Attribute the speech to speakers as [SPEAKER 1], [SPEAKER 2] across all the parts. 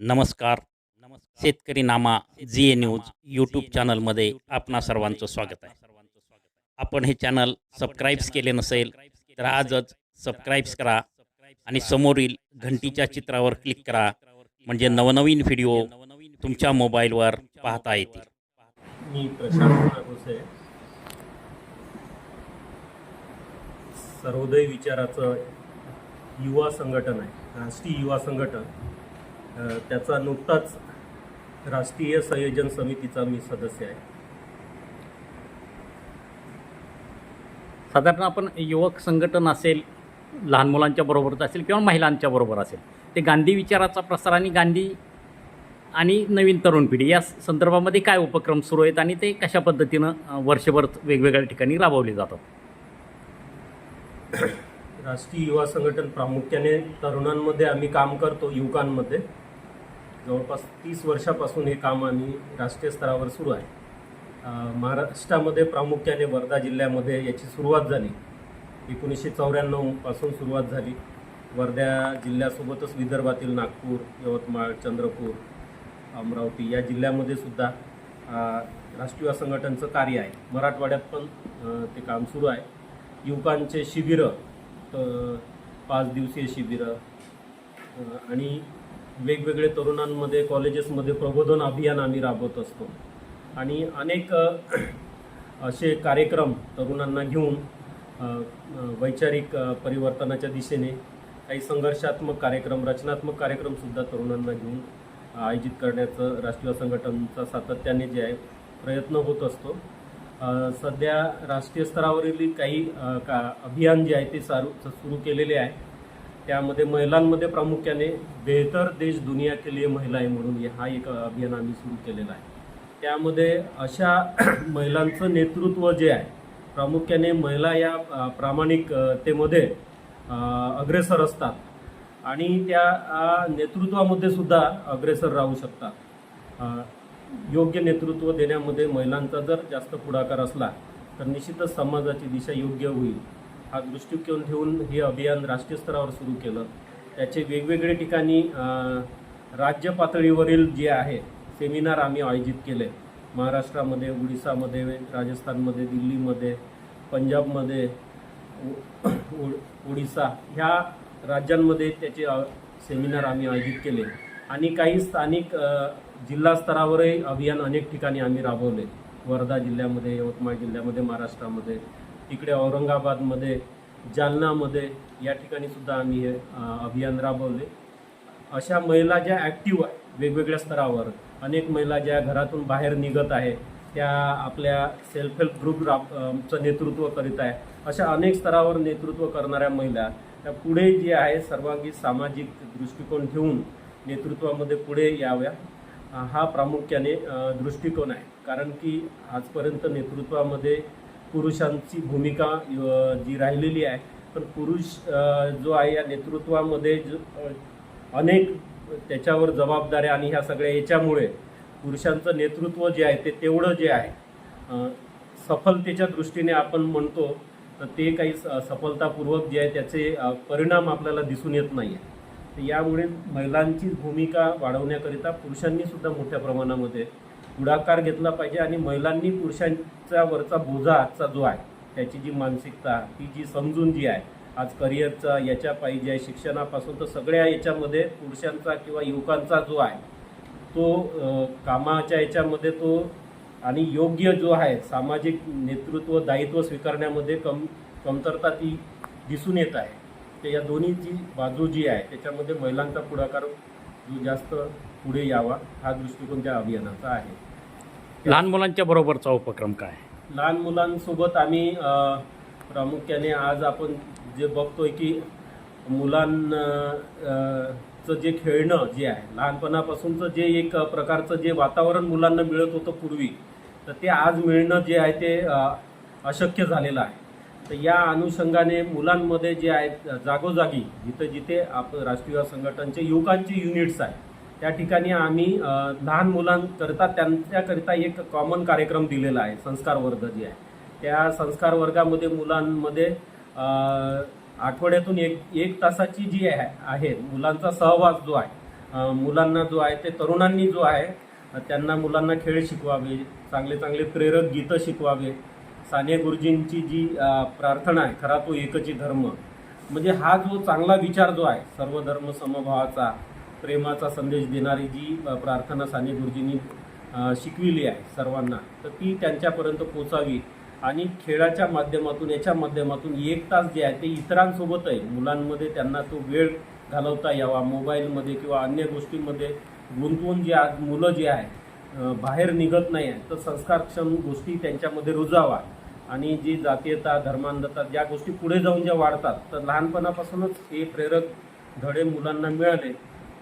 [SPEAKER 1] नमस्कार. शेतकरी नामा जी ए न्यूज यूट्यूब चॅनलमध्ये आपणा सर्वांचं स्वागत आहे. आपण हे चॅनल सबस्क्राईब्स केले नसेल तर आजच सबस्क्राईब्स करा आणि समोरील घंटीच्या चित्रावर क्लिक करा. म्हणजे नवनवीन व्हिडिओ तुमच्या मोबाईलवर पाहता येतील.
[SPEAKER 2] मी प्रशांत सर्वोदय विचाराचं युवा संघटन आहे. राष्ट्रीय युवा संघटन. त्याचा नुकताच राष्ट्रीय संयोजन समितीचा मी सदस्य आहे.
[SPEAKER 3] साधारण आपण युवक संघटन असेल लहान मुलांच्या बरोबरच असेल किंवा महिलांच्या बरोबर असेल ते गांधी विचाराचा प्रसार आणि गांधी आणि नवीन तरुण पिढी या संदर्भामध्ये काय उपक्रम सुरू आहेत आणि ते कशा पद्धतीनं वर्षभर वेगवेगळ्या ठिकाणी राबवले जातात?
[SPEAKER 2] राष्ट्रीय युवा संघटन प्रामुख्याने तरुणांमध्ये आम्ही काम करतो युवकांमध्ये. जवळपास तीस वर्षापासून हे काम आम्ही राष्ट्रीय स्तरावर सुरू आहे. महाराष्ट्रामध्ये प्रामुख्याने वर्धा जिल्ह्यामध्ये याची सुरुवात झाली. एकोणीसशे चौऱ्याण्णवपासून सुरुवात झाली. वर्धा जिल्ह्यासोबतच विदर्भातील नागपूर यवतमाळ चंद्रपूर अमरावती या जिल्ह्यामध्ये सुद्धा राष्ट्रीय संघटनचं कार्य आहे. मराठवाड्यात पण ते काम सुरू आहे. युवकांचे शिबिरं पाच दिवसीय शिबिरं आणि वेगवेगळे तरुणांमध्ये कॉलेजेसमध्ये प्रबोधन अभियान आम्ही राबवत असतो. आणि अनेक असे कार्यक्रम तरुणांना घेऊन वैचारिक परिवर्तनाच्या दिशेने काही संघर्षात्मक कार्यक्रम रचनात्मक कार्यक्रमसुद्धा तरुणांना घेऊन आयोजित करण्याचं राष्ट्रीय संघटनचा सातत्याने जे आहे प्रयत्न होत असतो. सध्या राष्ट्रीय स्तरावरील काही का अभियान जे आहे ते सारू सुरू केलेले आहे. त्यामध्ये महिलांमध्ये प्रामुख्याने बेहतर देश दुनिया के लिए महिलाएं म्हणून हा एक अभियान आम्ही सुरू केलेला आहे. त्यामध्ये अशा महिलांचं नेतृत्व जे आहे प्रामुख्याने महिला या प्रामाणिकतेमध्ये अग्रेसर असतात. आणि त्या नेतृत्वामध्ये सुद्धा अग्रेसर राहू शकतात. योग्य नेतृत्व देण्यामध्ये महिलांचा जर जास्त पुढाकार असला तर निश्चितच समाजाची दिशा योग्य होईल. हा दृष्टिकोन ठेवून हे अभियान राष्ट्रीय स्तरावर सुरू केलं. त्याचे वेगवेगळे ठिकाणी राज्य पातळीवरील जे आहे सेमिनार आम्ही आयोजित केले. महाराष्ट्रामध्ये उडीसामध्ये राजस्थानमध्ये दिल्लीमध्ये पंजाबमध्ये उ- ओडिसा ह्या राज्यांमध्ये त्याचे सेमिनार आम्ही आयोजित केले. आणि काही स्थानिक जिल्हा स्तरावरही अभियान अनेक ठिकाणी आम्ही राबवले. वर्धा जिल्ह्यामध्ये यवतमाळ जिल्ह्यामध्ये महाराष्ट्रामध्ये तिकडे औरंगाबादमध्ये जालनामध्ये या ठिकाणी सुद्धा आम्ही हे अभियान राबवले. अशा महिला ज्या ॲक्टिव्ह आहे वेगवेगळ्या स्तरावर अनेक महिला ज्या घरातून बाहेर निघत आहे त्या आपल्या सेल्फ हेल्प ग्रुप राबचं चं नेतृत्व करीत आहे अशा अनेक स्तरावर नेतृत्व करणाऱ्या महिला त्या पुढे जे आहे सर्वांगीण सामाजिक दृष्टिकोन ठेवून नेतृत्वामध्ये पुढे याव्या हा प्रामुख्याने दृष्टिकोन आहे. कारण की आजपर्यंत नेतृत्वामध्ये पुरुषांची भूमिका जी राहिलेली आहे. पण पुरुष जो आहे या नेतृत्वामध्ये अनेक त्याच्यावर जबाबदाऱ्या आणि ह्या सगळ्या याच्यामुळे पुरुषांचं नेतृत्व जे आहे ते तेवढं जे आहे सफलतेच्या दृष्टीने आपण म्हणतो तर ते काही स- सफलतापूर्वक जे आहे त्याचे परिणाम आपल्याला दिसून येत नाही आहे तर यामुळे महिलांची भूमिका वाढवण्याकरिता पुरुषांनी सुद्धा मोठ्या प्रमाणामध्ये पुढाकार घेतला पाहिजे आणि महिलांनी पुरुषांचा वरचा बोजा आजचा जो आहे त्याची जी मानसिकता ती जी समजून जी आहे आज करिअरचा याच्या पाहिजे आहे शिक्षणापासून तर सगळ्या याच्यामध्ये पुरुषांचा किंवा युवकांचा जो आहे तो कामाच्या याच्यामध्ये तो आणि योग्य जो आहे सामाजिक नेतृत्व दायित्व स्वीकारण्यामध्ये कम कमतरता ती दिसून येत आहे. तर या दोन्हीची बाजू जी आहे त्याच्यामध्ये महिलांचा पुढाकार जो जास्त पुढे यावा हा दृष्टिकोन त्या अभियानाचा आहे.
[SPEAKER 3] लहान मुलांच्या बरोबरचा उपक्रम काय?
[SPEAKER 2] लहान मुलांसोबत आम्ही प्रामुख्याने आज आपण जे बघतोय की मुलांचं जे खेळणं जे आहे लहानपणापासूनचं जे एक प्रकारचं जे वातावरण मुलांना मिळत होतं पूर्वी तर ते आज मिळणं जे आहे ते अशक्य झालेलं आहे. तर या अनुषंगाने मुलांमध्ये जे आहेत जागोजागी जिथे जिथे आप राष्ट्रीय संघटनचे युवकांचे युनिट्स आहे त्या ठिकाणी आम्ही लहान मुलांकरिता त्यांच्याकरिता एक कॉमन कार्यक्रम दिलेला आहे संस्कार वर्ग जे आहे. त्या संस्कार वर्गामध्ये मुलांमध्ये आठवड्यातून एक एक तासाची जी आहे आहे मुलांचा सहवास जो आहे मुलांना जो आहे ते तरुणांनी जो आहे त्यांना मुलांना खेळ शिकवावे चांगले चांगले प्रेरक गीतं शिकवावे. साने गुरुजींची जी प्रार्थना आहे खरा तो एकची धर्म. म्हणजे हा जो चांगला विचार जो आहे सर्व धर्म समभावाचा प्रेमाचा संदेश देणारी जी प्रार्थना साने गुरुजींनी शिकविली आहे सर्वांना तर ती त्यांच्यापर्यंत पोचावी आणि खेळाच्या माध्यमातून याच्या माध्यमातून एक तास जे आहे ते इतरांसोबत आहे मुलांमध्ये त्यांना तो वेळ घालवता यावा मोबाईलमध्ये किंवा अन्य गोष्टींमध्ये गुंतवून जे आज मुलं जे आहे बाहेर निघत नाही आहे तर संस्कारक्षम गोष्टी त्यांच्यामध्ये रुजावा आणि जी जातीयता धर्मांधता ज्या गोष्टी पुढे जाऊन ज्या वाढतात तर लहानपणापासूनच हे प्रेरक धडे मुलांना मिळाले.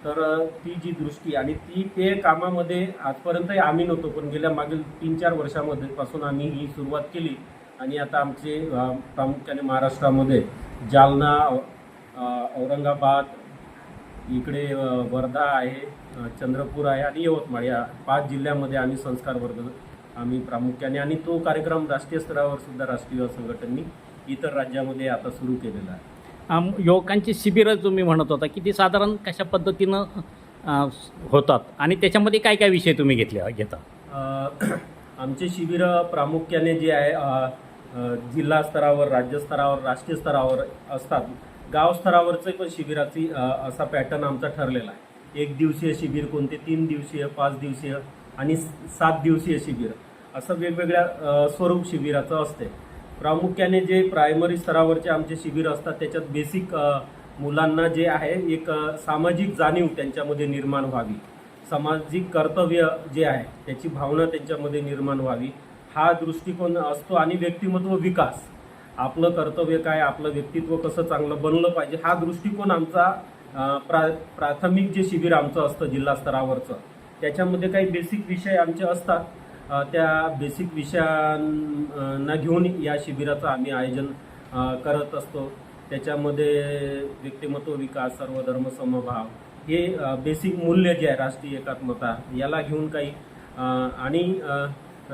[SPEAKER 2] तर ती जी दृष्टी आणि ती ते कामामध्ये आजपर्यंतही आम्ही नव्हतो पण गेल्या मागील तीन चार वर्षामध्ये पासून आम्ही ही सुरुवात केली. आणि आता आमचे प्रामुख्याने महाराष्ट्रामध्ये जालना औरंगाबाद इकडे वर्धा आहे चंद्रपूर आहे आणि यवतमाळ या पाच जिल्ह्यामध्ये आम्ही संस्कार वर्ग आम्ही प्रामुख्याने आणि तो कार्यक्रम राष्ट्रीय स्तरावर सुद्धा राष्ट्रीय युवा इतर राज्यामध्ये आता सुरू केलेला आहे.
[SPEAKER 3] युवकांची शिबिरं तुम्ही म्हणत होता की ती साधारण कशा पद्धतीनं होतात? आणि त्याच्यामध्ये काय काय विषय तुम्ही घेतले घेता?
[SPEAKER 2] आमचे शिबिरं प्रामुख्याने जे आहे जिल्हा स्तरावर राज्य स्तरावर राष्ट्रीय स्तरावर असतात. गाव स्तरावरचे पण शिबिराची असा पॅटर्न आमचा ठरलेला आहे. एक दिवसीय शिबिर कोणते तीन दिवसीय पाच दिवसीय आणि सात दिवसीय शिबिर. असं वेगवेगळ्या स्वरूप शिबिराचं असते. प्रामुख्याने जे प्रायमरी स्तरावरचे आमचे शिबिर असतात त्याच्यात बेसिक मुलांना जे आहे एक सामाजिक जाणीव त्यांच्यामध्ये निर्माण व्हावी. सामाजिक कर्तव्य जे आहे त्याची भावना त्यांच्यामध्ये निर्माण व्हावी. हा दृष्टिकोन असतो आणि व्यक्तिमत्व विकास. आपलं कर्तव्य काय आपलं व्यक्तित्व कसं चांगलं बनलं पाहिजे हा दृष्टिकोन आमचा प्रा प्राथमिक जे शिबिर आमचं असतं जिल्हा स्तरावरचं त्याच्यामध्ये काही बेसिक विषय आमचे असतात. त्या बेसिक विषयांना घेऊन या शिबिराचं आम्ही आयोजन करत असतो. त्याच्यामध्ये व्यक्तिमत्व विकास सर्वधर्म समभाव हे बेसिक मूल्य जे आहे राष्ट्रीय एकात्मता याला घेऊन काही आणि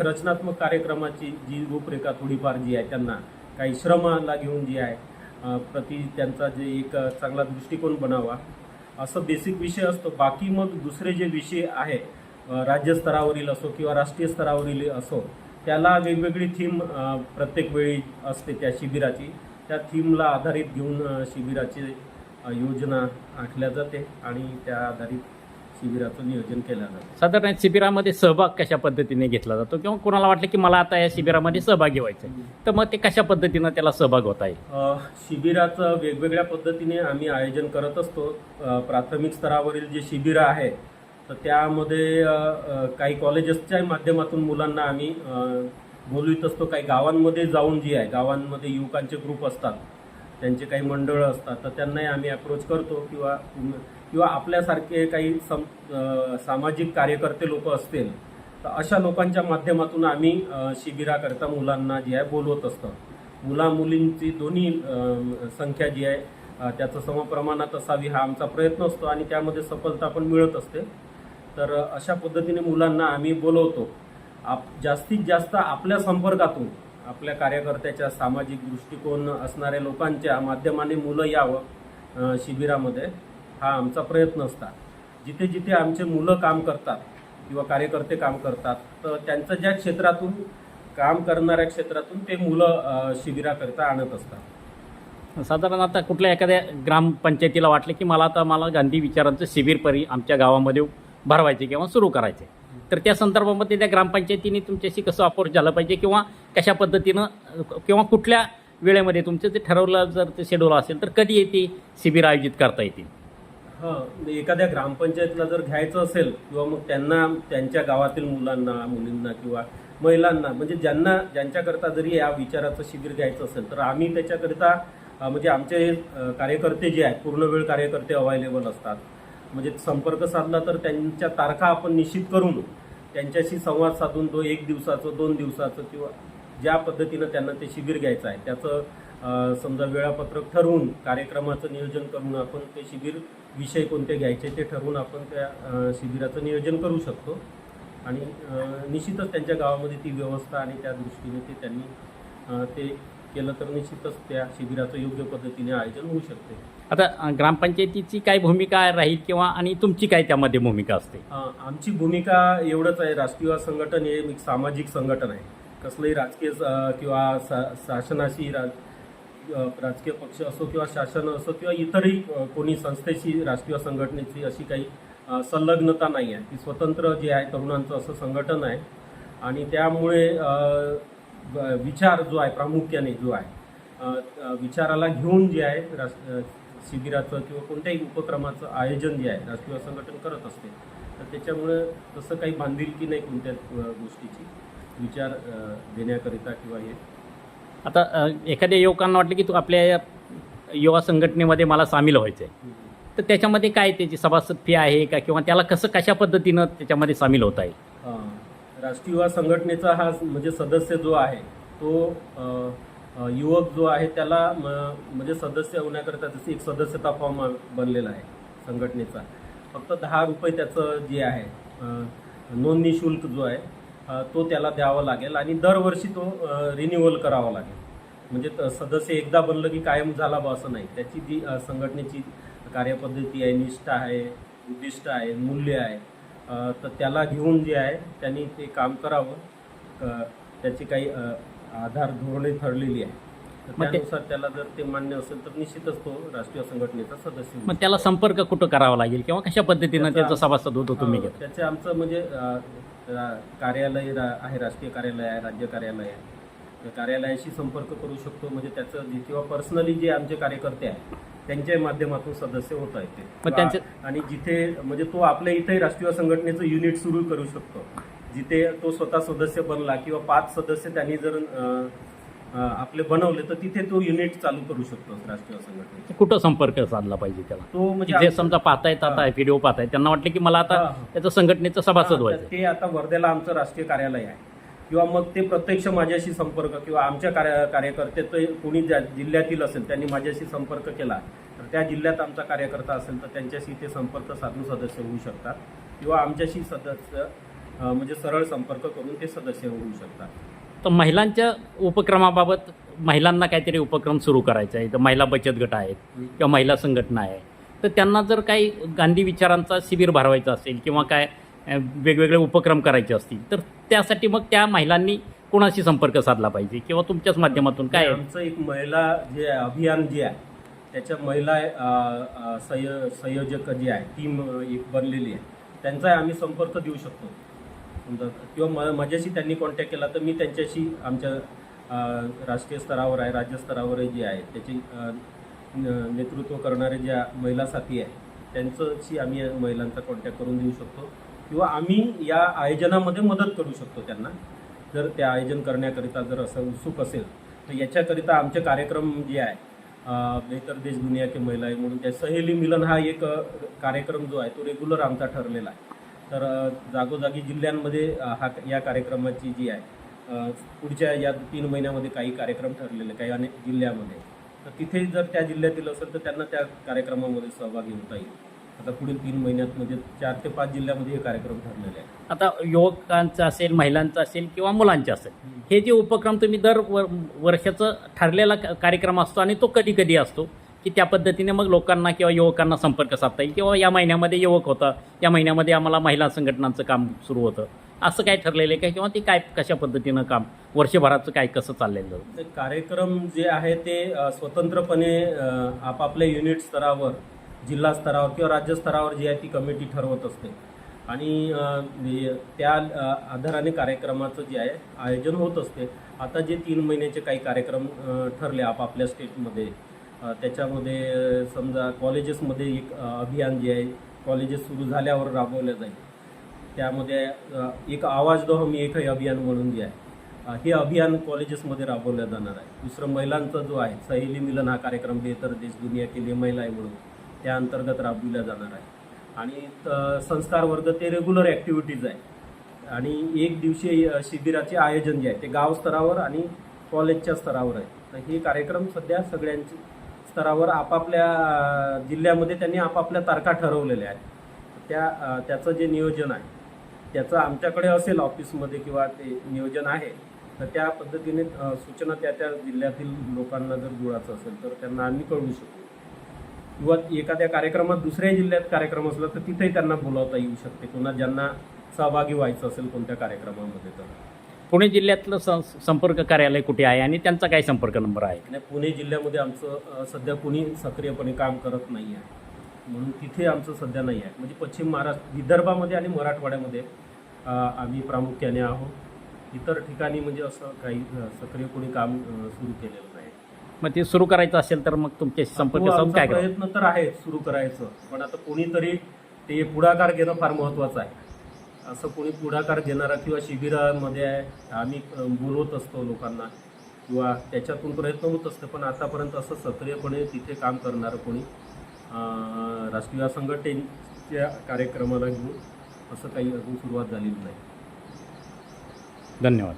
[SPEAKER 2] रचनात्मक कार्यक्रमाची जी रूपरेखा थोडीफार जी आहे त्यांना काही श्रमाला घेऊन जी आहे प्रति त्यांचा जे एक चांगला दृष्टिकोन बनावा असं बेसिक विषय असतो. बाकी मग दुसरे जे विषय आहे राज्यस्तरावरील असो किंवा राष्ट्रीय स्तरावरील असो त्याला वेगवेगळी थीम प्रत्येक वेळी असते त्या शिबिराची. त्या थीमला आधारित घेऊन शिबिराची योजना आखल्या जाते आणि त्या आधारित शिबिराचं नियोजन केलं जातं.
[SPEAKER 3] साधारण शिबिरामध्ये सहभाग कशा पद्धतीने घेतला जातो? किंवा कोणाला वाटलं की मला आता या शिबिरामध्ये सहभागी व्हायचं आहे तर मग ते कशा पद्धतीनं त्याला सहभाग होता येईल?
[SPEAKER 2] अ, शिबिराचं वेगवेगळ्या पद्धतीने आम्ही आयोजन करत असतो. प्राथमिक स्तरावरील जे शिबिरं आहे तर त्यामध्ये काही कॉलेजेसच्या माध्यमातून मुलांना आम्ही बोलवित असतो. काही गावांमध्ये जाऊन जी आहे गावांमध्ये युवकांचे ग्रुप असतात त्यांचे काही मंडळं असतात तर त्यांनाही आम्ही अप्रोच करतो किंवा किंवा आपल्यासारखे काही सम सामाजिक कार्यकर्ते लोक असतील तर अशा लोकांच्या माध्यमातून आम्ही शिबिराकरता मुलांना जे आहे बोलवत असतो. मुला मुलींची दोन्ही संख्या जी आहे त्याचं समप्रमाणात असावी हा आमचा प्रयत्न असतो आणि त्यामध्ये सफलता पण मिळत असते. तर अशा पद्धतीने मुलांना आम्ही बोलवतो. आप जास्तीत जास्त आपल्या संपर्कातून आपल्या कार्यकर्त्याच्या सामाजिक दृष्टिकोन असणाऱ्या लोकांच्या माध्यमाने मुलं यावं शिबिरामध्ये. हा आमचा प्रयत्न असतात. जिथे जिथे आमचे मुलं काम करतात किंवा कार्यकर्ते काम करतात तर त्यांचं ज्या क्षेत्रातून काम करणाऱ्या क्षेत्रातून ते मुलं शिबिराकरता आणत असतात.
[SPEAKER 3] साधारण आता कुठल्या एखाद्या ग्रामपंचायतीला वाटलं की मला आता मला गांधी विचारांचं शिबिर परी आमच्या गावामध्ये भरवायचे किंवा सुरू करायचे. तर त्या संदर्भामध्ये त्या ग्रामपंचायतीने तुमच्याशी कसं अप्रोच झालं पाहिजे किंवा कशा पद्धतीनं किंवा कुठल्या वेळेमध्ये तुमचं ते ठरवलं जर ते शेड्यूल असेल तर कधी येते शिबिर आयोजित करता येतील?
[SPEAKER 2] हां म्हणजे एखाद्या ग्रामपंचायतीला जर घ्यायचं असेल किंवा मग त्यांना त्यांच्या गावातील मुलांना मुलींना किंवा महिलांना म्हणजे ज्यांना ज्यांच्याकरता जरी या विचाराचं शिबिर घ्यायचं असेल तर आम्ही त्याच्याकरिता म्हणजे आमचे कार्यकर्ते जे आहेत पूर्ण वेळ कार्यकर्ते अवेलेबल असतात. म्हणजे संपर्क साधला तर त्यांच्या तारखा आपण निश्चित करून त्यांच्याशी संवाद साधून तो एक दिवसाचं दोन दिवसाचं किंवा ज्या पद्धतीनं त्यांना ते शिबिर घ्यायचं आहे त्याचं समजा वेळापत्रक ठरवून कार्यक्रमाचं नियोजन करून आपण ते शिबिर विषय कोणते घ्यायचे ते ठरवून आपण त्या शिबिराचं नियोजन करू शकतो. आणि निश्चितच त्यांच्या गावामध्ये ती व्यवस्था आणि त्या दृष्टीने ते त्यांनी ते केलं तर निश्चितच त्या शिबिराचं योग्य पद्धतीने आयोजन होऊ शकते.
[SPEAKER 3] आता ग्रामपंचायतीची काय भूमिका राहील किंवा आणि तुमची काय त्यामध्ये भूमिका असते?
[SPEAKER 2] आमची भूमिका एवढंच आहे राष्ट्रीय संघटन हे एक सामाजिक संघटन आहे. कसलंही राजकीय किंवा सा शासनाशी राज राजकीय पक्ष असो किंवा शासन असो किंवा इतरही कोणी संस्थेशी राष्ट्रीय संघटनेची अशी काही संलग्नता नाही आहे. ती स्वतंत्र जे आहे तरुणांचं असं संघटन आहे. आणि त्यामुळे विचार जो आहे प्रामुख्याने जो आहे विचाराला घेऊन जे आहे रास- शिबिराचं किंवा कोणत्याही उपक्रमाचं आयोजन जे आहे राष्ट्रीय संघटन करत असते. तर त्याच्यामुळे तसं काही बांधिलकी नाही कोणत्या गोष्टीची? विचार देण्याकरिता किंवा हे?
[SPEAKER 3] आता एखाद्या युवकांना वाटलं की तू आपल्या या युवा संघटनेमध्ये मला सामील व्हायचं आहे. तर त्याच्यामध्ये काय त्याची सभासद फी आहे का? किंवा त्याला कसं कशा पद्धतीनं त्याच्यामध्ये सामील होता येईल?
[SPEAKER 2] राष्ट्रीय युवा संघटनेचा हा म्हणजे सदस्य जो आहे तो युवक जो आहे त्याला म- म्हणजे सदस्य होण्याकरिता जसे एक सदस्यता फॉर्म बनलेला आहे संघटनेचा. फक्त दहा रुपये त्याचं जे आहे नोंदणी शुल्क जो आहे तो त्याला द्यावा लागेल आणि दरवर्षी तो रिन्युअल करावा लागेल. म्हणजे त- सदस्य एकदा बनलं की कायम झाला बा असं नाही. त्याची जी संघटनेची कार्यपद्धती आहे निष्ठा आहे उद्दिष्ट आहे मूल्य आहे तर त्याला घेऊन जे आहे त्यांनी ते काम करावं. त्याची काही आधार धोरणे ठरलेली आहे. तर त्यानुसार त्याला जर ते मान्य असेल तर निश्चितच तो राष्ट्रीय संघटनेचा सदस्य.
[SPEAKER 3] मग त्याला संपर्क कुठं करावा लागेल किंवा कशा पद्धतीनं
[SPEAKER 2] त्याचा-
[SPEAKER 3] सभासद होतो तुम्ही?
[SPEAKER 2] त्याचे आमचं म्हणजे कार्यालय रा- आहे राष्ट्रीय कार्यालय आहे राज्य कार्यालय आहे. कार्यालयाशी संपर्क करू शकतो. म्हणजे त्याचं जे किंवा पर्सनली जे आमचे कार्यकर्ते आहेत त्यांच्या माध्यमातून सदस्य होता
[SPEAKER 3] त्यांचे-
[SPEAKER 2] आणि जिथे म्हणजे तो आपल्या इथे राष्ट्रीय संघटनेचं युनिट सुरू करू शकतो. जिथे तो स्वतः सदस्य बनला किंवा पाच सदस्य त्यांनी जर आपले बनवले तर तिथे तो युनिट चालू करू शकतो राष्ट्रीय संघटनेचा.
[SPEAKER 3] कुठं संपर्क साधला पाहिजे त्याला?
[SPEAKER 2] तो म्हणजे
[SPEAKER 3] समजा पाहतायत आता. व्हिडिओ पाहतायत त्यांना वाटलं की मला आता. त्याचं संघटनेचं सभासद व्हायचं.
[SPEAKER 2] ते आता वर्ध्याला आमचं राष्ट्रीय कार्यालय आहे. किंवा मग ते प्रत्यक्ष माझ्याशी संपर्क किंवा आमच्या कार्य कार्यकर्ते ते कोणी ज्या जिल्ह्यातील असेल त्यांनी माझ्याशी संपर्क केला तर त्या जिल्ह्यात आमचा कार्यकर्ता असेल तर त्यांच्याशी ते संपर्क साधून सदस्य होऊ शकतात किंवा आमच्याशी सदस्य म्हणजे सरळ संपर्क करून ते सदस्य होऊ शकतात.
[SPEAKER 3] तर महिलांच्या उपक्रमाबाबत महिलांना काहीतरी उपक्रम सुरू करायचा आहे तर महिला बचत गट आहेत किंवा महिला संघटना आहे. तर त्यांना जर काही गांधी विचारांचा शिबिर भरवायचं असेल किंवा काय वेगवेगळे उपक्रम करायचे असतील. तर त्यासाठी मग त्या महिलांनी कोणाशी संपर्क साधला पाहिजे? किंवा तुमच्याच माध्यमातून काय?
[SPEAKER 2] आमचं एक महिला जे आहे, अभियान जे आहे त्याच्या महिला संय सय संयोजक जे आहे टीम एक बनलेली आहे. त्यांचा आम्ही संपर्क देऊ शकतो. समजा किंवा म माझ्याशी त्यांनी कॉन्टॅक्ट केला तर मी त्यांच्याशी आमच्या राष्ट्रीय स्तरावर आहे राज्यस्तरावर जे आहे त्याची न- नेतृत्व करणारे ज्या महिला साथी आहे त्यांच्याशी आम्ही महिलांचा कॉन्टॅक्ट करून देऊ शकतो. किंवा आम्ही या आयोजनामध्ये मदत करू शकतो त्यांना. जर ते आयोजन करण्याकरिता जर असं उत्सुक असेल तर याच्याकरिता आमचे कार्यक्रम जे आहे बेहतर देश दुनिया के महिला आहे म्हणून त्या सहेली मिलन हा एक कार्यक्रम जो आहे तो रेग्युलर आमचा ठरलेला आहे. तर जागोजागी जिल्ह्यांमध्ये हा या कार्यक्रमाची जी आहे पुढच्या या तीन महिन्यामध्ये काही कार्यक्रम ठरलेले काही अनेक जिल्ह्यामध्ये. तर तिथे जर त्या जिल्ह्यातील असेल तर त्यांना त्या कार्यक्रमामध्ये सहभागी होता येईल. आता पुढील तीन महिन्यात म्हणजे चार ते पाच जिल्ह्यामध्ये हे कार्यक्रम ठरलेले आहेत.
[SPEAKER 3] आता युवकांचं असेल महिलांचं असेल किंवा मुलांचं असेल हे जे उपक्रम तुम्ही दर वर वर्षाचं ठरलेला क- कार्यक्रम असतो आणि तो कधी कधी असतो की त्या पद्धतीने मग लोकांना किंवा युवकांना संपर्क साधता येईल किंवा या महिन्यामध्ये युवक होता या महिन्यामध्ये आम्हाला महिला संघटनांचं काम सुरू होतं असं काय ठरलेलं आहे का? किंवा ते काय कशा पद्धतीनं काम वर्षभराचं काय कसं चाललेलं
[SPEAKER 2] ते कार्यक्रम जे आहे ते अ, स्वतंत्रपणे अ, आपापल्या युनिट स्तरावर जिल्हा स्तरावर किंवा राज्य स्तरावर जी आहे ती कमिटी ठरवत असते. आणि त्या आधाराने कार्यक्रमाचं जे आहे आयोजन होत असते. आता जे तीन महिन्याचे काही कार्यक्रम ठरले आपापल्या स्टेटमध्ये त्याच्यामध्ये समजा कॉलेजेसमध्ये एक अभियान जे आहे कॉलेजेस सुरू झाल्यावर राबवलं जाईल. त्यामध्ये एक आवाज दो हम एक अभियान म्हणून जे आहे हे अभियान कॉलेजेसमध्ये राबवलं जाणार आहे. दुसरं महिलांचा जो आहे सहेली मिलन हा कार्यक्रम बेहतर देश दुनिया के लिए महिला आहे म्हणून. त्या अंतर्गत राबविल्या जाणार आहे. आणि संस्कार वर्ग ते रेग्युलर ॲक्टिव्हिटीज आहे. आणि एक दिवशी शिबिराचे आयोजन जे आहे ते गाव स्तरावर आणि कॉलेजच्या स्तरावर आहे. तर हे कार्यक्रम सध्या सगळ्यांचे स्तरावर आपापल्या जिल्ह्यामध्ये त्यांनी आपापल्या तारखा ठरवलेल्या आहेत. त्या त्याचं जे नियोजन आहे त्याचं आमच्याकडे असेल ऑफिसमध्ये किंवा ते नियोजन आहे तर त्या पद्धतीने सूचना त्या त्या जिल्ह्यातील लोकांना जर जुळाचं असेल तर त्यांना आम्ही कळवू शकू. किंवा एखाद्या कार्यक्रमात दुसऱ्या जिल्ह्यात कार्यक्रम असला तर तिथेही त्यांना बोलावता येऊ शकते. पुन्हा ज्यांना सहभागी व्हायचं असेल कोणत्या कार्यक्रमामध्ये तर.
[SPEAKER 3] पुणे जिल्ह्यातलं सं- संपर्क कार्यालय कुठे आहे आणि त्यांचा काय संपर्क नंबर आहे?
[SPEAKER 2] आणि पुणे जिल्ह्यामध्ये आमचं अ, सध्या कुणी सक्रियपणे काम करत नाही आहे. म्हणून तिथे आमचं सध्या नाही आहे. म्हणजे पश्चिम महाराष्ट्र विदर्भामध्ये आणि मराठवाड्यामध्ये अ, आम्ही प्रामुख्याने आहोत. इतर ठिकाणी म्हणजे असं काही अ, सक्रिय कोणी काम अ, सुरू केलेलं नाही.
[SPEAKER 3] मग ते सुरू करायचं असेल तर मग तुमच्याशी संपर्क साधून
[SPEAKER 2] आमचा
[SPEAKER 3] काय करावं
[SPEAKER 2] प्रयत्न तर आहे सुरू करायचं पण आता कोणीतरी ते पुढाकार घेणं फार महत्त्वाचं आहे. असं कोणी पुढाकार घेणारा किंवा शिबिरामध्ये आहे आम्ही अ, बोलवत असतो लोकांना किंवा त्याच्यातून प्रयत्न होत असते पण आतापर्यंत असं सक्रियपणे तिथे काम करणारं कोणी अ, राष्ट्रीय संघटनेच्या कार्यक्रमाला घेऊन असं काही अजून सुरुवात झालेली नाही.
[SPEAKER 3] धन्यवाद.